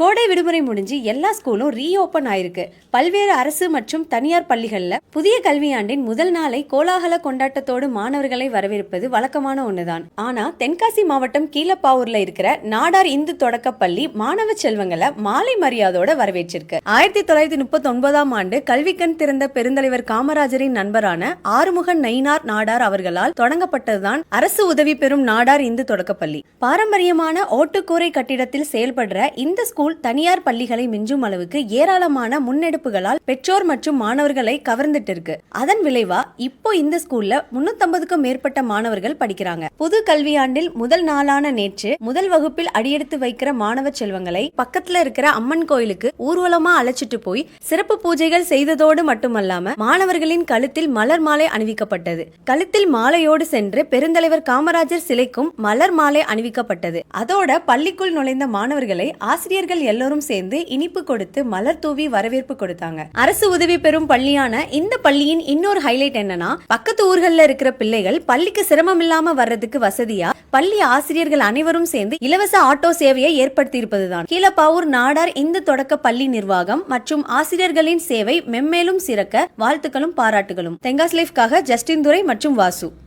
கோடை விடுமுறை முடிஞ்சு எல்லா ஸ்கூலும் ரீஓபன் ஆயிருக்கு. பல்வேறு அரசு மற்றும் தனியார் பள்ளிகள்ல புதிய கல்வியாண்டின் முதல் நாளை கோலாகல கொண்டாட்டத்தோடு மாணவர்களை வரவேற்பது வழக்கமான ஒண்ணுதான். ஆனா தென்காசி மாவட்டம் கீழப்பாவூர்ல இருக்கிற நாடார் இந்து தொடக்கப் பள்ளி மாணவ செல்வங்களை மாலை மரியாதையோட வரவேற்றிருக்கு. ஆயிரத்தி தொள்ளாயிரத்தி முப்பத்தி ஒன்பதாம் ஆண்டு கல்விக்கண் திறந்த பெருந்தலைவர் காமராஜரின் நண்பரான ஆறுமுகன் நயினார் நாடார் அவர்களால் தொடங்கப்பட்டதுதான் அரசு உதவி பெறும் நாடார் இந்து தொடக்கப்பள்ளி. பாரம்பரியமான ஓட்டுக்கூரை கட்டிடத்தில் செயல்படுற இந்த ஸ்கூல் தனியார் பள்ளிகளை மிஞ்சும் அளவுக்கு ஏராளமான முன்னெடுப்புகளால் பெற்றோர் மற்றும் மாணவர்களை கவர்ந்துட்டு இருக்கு அதன் விளைவா இப்போ இந்த ஸ்கூல்ல முன்னூத்தம்பதுக்கும் மேற்பட்ட மாணவர்கள் படிக்கிறாங்க. புது கல்வியாண்டில் முதல் நாளான நேற்று முதல் வகுப்பில் அடியெடுத்து வைக்கிற மாணவ செல்வங்களை பக்கத்துல இருக்கிற அம்மன் கோயிலுக்கு ஊர்வலமா அழைச்சிட்டு போய் சிறப்பு பூஜைகள் செய்ததோடு மட்டுமல்லாம மாணவர்களின் கழுத்தில் மலர் மாலை அணிவிக்கப்பட்டது. கழுத்தில் மாலையோடு சென்று பெருந்தலைவர் காமராஜர் சிலைக்கும் மலர் மாலை அணிவிக்கப்பட்டது. அதோட பள்ளிக்குள் நுழைந்த மாணவர்களை ஆசிரியர்கள் எல்லோரும் சேர்ந்து இனிப்பு கொடுத்து மலர் தூவி வரவேற்பு கொடுத்தாங்க. அரசு உதவி பெறும் பள்ளியான இந்த பள்ளியின் இன்னொரு ஹைலைட் என்னன்னா பக்கத்து ஊர்கள்ல இருக்கிற பிள்ளைகள் பள்ளிக்கு சிரமம் இல்லாம வர்றதுக்கு வசதியா பள்ளி ஆசிரியர்கள் அனைவரும் சேர்ந்து இலவச ஆட்டோ சேவையை ஏற்படுத்தி இருப்பதுதான் கீழப்பாவூர் நாடார் இந்த தொடக்க பள்ளி நிர்வாகம் மற்றும் ஆசிரியர்களின் சேவை மென்மேலும் சிறக்க வாழ்த்துக்களும் பாராட்டுகளும். தெங்காஸ் லைஃப்காக ஜஸ்டின் துரை மற்றும் வாசு.